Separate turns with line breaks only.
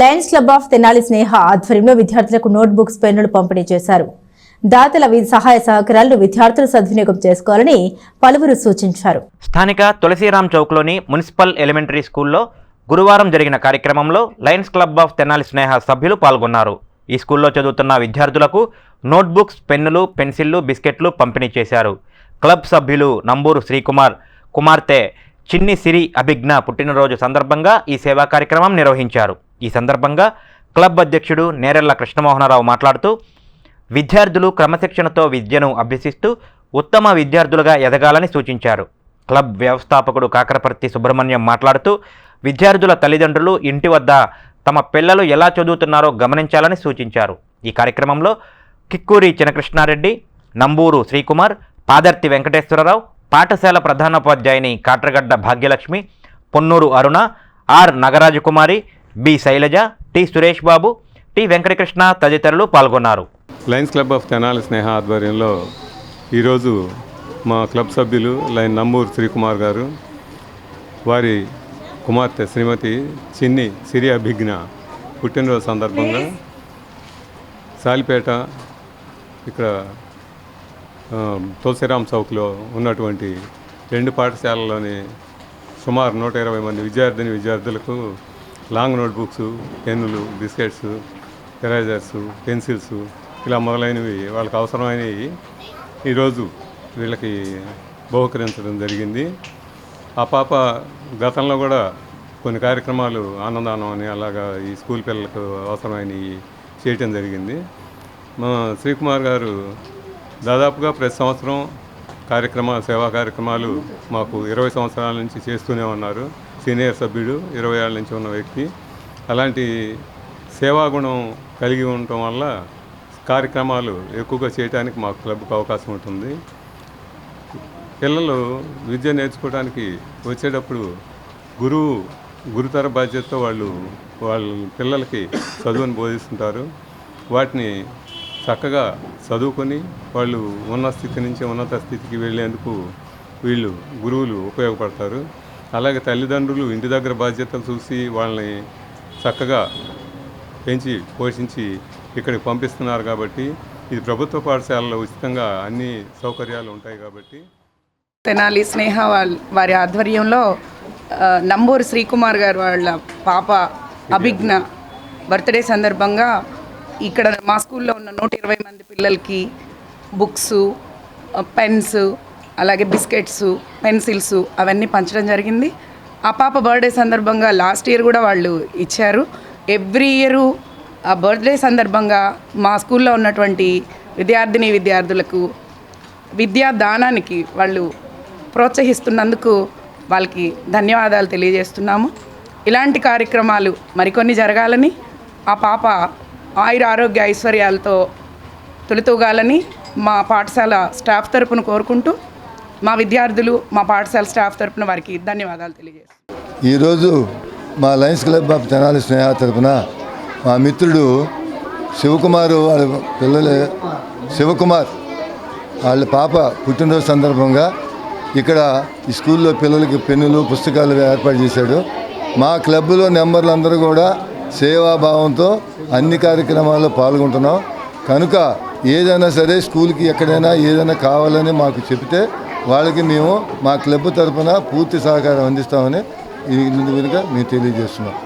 Lions club of Tenali Sneha ఆధ్వర్యంలో విద్యార్థులకు note books పెన్నులు పంపిణీ చేశారు. దాతల సహాయ సహకారాలను విద్యార్థులు సద్వినియోగం చేసుకోవాలని పలువురు సూచించారు.
స్థానిక తులసిరామ్ చౌక్లోని మున్సిపల్ ఎలిమెంటరీ స్కూల్లో గురువారం జరిగిన కార్యక్రమంలో lions club of Tenali Sneha సభ్యులు పాల్గొన్నారు. ఈ స్కూల్లో చదువుతున్న విద్యార్థులకు నోట్బుక్స్ పెన్నులు పెన్సిళ్ళు బిస్కెట్లు పంపిణీ చేశారు. క్లబ్ సభ్యులు నంబూరు శ్రీకుమార్ కుమార్తె చిన్ని సిరి అభిజ్ఞ పుట్టినరోజు సందర్భంగా ఈ సేవా కార్యక్రమం నిర్వహించారు. ఈ సందర్భంగా క్లబ్ అధ్యక్షుడు నేరెళ్ళ కృష్ణమోహనరావు మాట్లాడుతూ విద్యార్థులు క్రమశిక్షణతో విద్యను అభ్యసిస్తూ ఉత్తమ విద్యార్థులుగా ఎదగాలని సూచించారు. క్లబ్ వ్యవస్థాపకుడు కాకరపర్తి సుబ్రహ్మణ్యం మాట్లాడుతూ విద్యార్థుల తల్లిదండ్రులు ఇంటి వద్ద తమ పిల్లలు ఎలా చదువుతున్నారో గమనించాలని సూచించారు. ఈ కార్యక్రమంలో కిక్కూరి చినకృష్ణారెడ్డి నంబూరు శ్రీకుమార్ పాదర్తి వెంకటేశ్వరరావు పాఠశాల ప్రధానోపాధ్యాయుని Katragadda Bhagyalakshmi Ponnuru Aruna R Nagarajakumari B Sailaja T Suresh Babu T Venkatakrishna తదితరులు పాల్గొన్నారు.
Lions club of Tenali Sneha ఆధ్వర్యంలో ఈరోజు మా క్లబ్ సభ్యులు లైన్ నంబూరు శ్రీకుమార్ గారు వారి కుమార్తె శ్రీమతి చిన్ని సిరి అభిజ్ఞ పుట్టినరోజు సందర్భంగా సాలిపేట ఇక్కడ తులసిరామ్ చౌక్లో ఉన్నటువంటి రెండు పాఠశాలలోని సుమారు నూట ఇరవై మంది విద్యార్థిని విద్యార్థులకు లాంగ్ నోట్బుక్స్ పెన్నులు బిస్కెట్స్ ఎరేజర్స్ పెన్సిల్స్ ఇలా మొదలైనవి వాళ్ళకి అవసరమైనవి ఈరోజు వీళ్ళకి బహుకరించడం జరిగింది. ఆ పాప గతంలో కూడా కొన్ని కార్యక్రమాలు ఆనందానం అని అలాగా ఈ స్కూల్ పిల్లలకు అవసరమైనవి చేయటం జరిగింది. మా శ్రీకుమార్ గారు దాదాపుగా ప్రతి సంవత్సరం కార్యక్రమ సేవా కార్యక్రమాలు మాకు ఇరవై సంవత్సరాల నుంచి చేస్తూనే ఉన్నారు. సీనియర్ సభ్యుడు ఇరవై ఏళ్ళ నుంచి ఉన్న వ్యక్తి. అలాంటి సేవాగుణం కలిగి ఉండటం వల్ల కార్యక్రమాలు ఎక్కువగా చేయడానికి మాకు క్లబ్కి అవకాశం ఉంటుంది. పిల్లలు విద్య నేర్చుకోవడానికి వచ్చేటప్పుడు గురువు గురుతర బాధ్యతతో వాళ్ళు వాళ్ళ పిల్లలకి చదువుని బోధిస్తుంటారు. వాటిని చక్కగా చదువుకొని వాళ్ళు ఉన్న స్థితి నుంచి ఉన్నత స్థితికి వెళ్ళేందుకు వీళ్ళు గురువులు ఉపయోగపడతారు. అలాగే తల్లిదండ్రులు ఇంటి దగ్గర బాధ్యతలు చూసి వాళ్ళని చక్కగా పెంచి పోషించి ఇక్కడికి పంపిస్తున్నారు కాబట్టి ఇది ప్రభుత్వ పాఠశాలలో ఉచితంగా అన్ని సౌకర్యాలు ఉంటాయి కాబట్టి.
తెనాలి స్నేహ వాళ్ళ వారి ఆధ్వర్యంలో నంబూరు శ్రీకుమార్ గారు వాళ్ళ పాప అభిజ్ఞ బర్త్డే సందర్భంగా ఇక్కడ మా స్కూల్లో ఉన్న నూట ఇరవై మంది పిల్లలకి బుక్స్ పెన్స్ అలాగే బిస్కెట్స్ పెన్సిల్స్ అవన్నీ పంచడం జరిగింది. ఆ పాప బర్త్డే సందర్భంగా లాస్ట్ ఇయర్ కూడా వాళ్ళు ఇచ్చారు. ఎవ్రీ ఇయరు ఆ బర్త్డే సందర్భంగా మా స్కూల్లో ఉన్నటువంటి విద్యార్థిని విద్యార్థులకు విద్యా దానానికి వాళ్ళు ప్రోత్సహిస్తున్నందుకు వాళ్ళకి ధన్యవాదాలు తెలియజేస్తున్నాము. ఇలాంటి కార్యక్రమాలు మరికొన్ని జరగాలని ఆ పాప ఆయుర ఆరోగ్య ఐశ్వర్యాలతో తొలితూగాలని మా పాఠశాల స్టాఫ్ తరపున కోరుకుంటూ మా విద్యార్థులు మా పాఠశాల స్టాఫ్ తరపున వారికి ధన్యవాదాలు తెలియజేస్తున్నాం.
ఈరోజు మా lions club of Tenali Sneha తరపున మా మిత్రుడు శివకుమారు వాళ్ళ పిల్లలు శివకుమార్ వాళ్ళ పాప పుట్టినరోజు సందర్భంగా ఇక్కడ ఈ స్కూల్లో పిల్లలకి పెన్నులు పుస్తకాలు ఏర్పాటు చేశాడు. మా క్లబ్లో నెంబర్లు అందరూ కూడా సేవాభావంతో అన్ని కార్యక్రమాల్లో పాల్గొంటున్నాం. కనుక ఏదైనా సరే స్కూల్కి ఎక్కడైనా ఏదైనా కావాలని మాకు చెబితే వాళ్ళకి మేము మా క్లబ్ తరపున పూర్తి సహకారం అందిస్తామని ఈ కనుక మేము తెలియజేస్తున్నాం.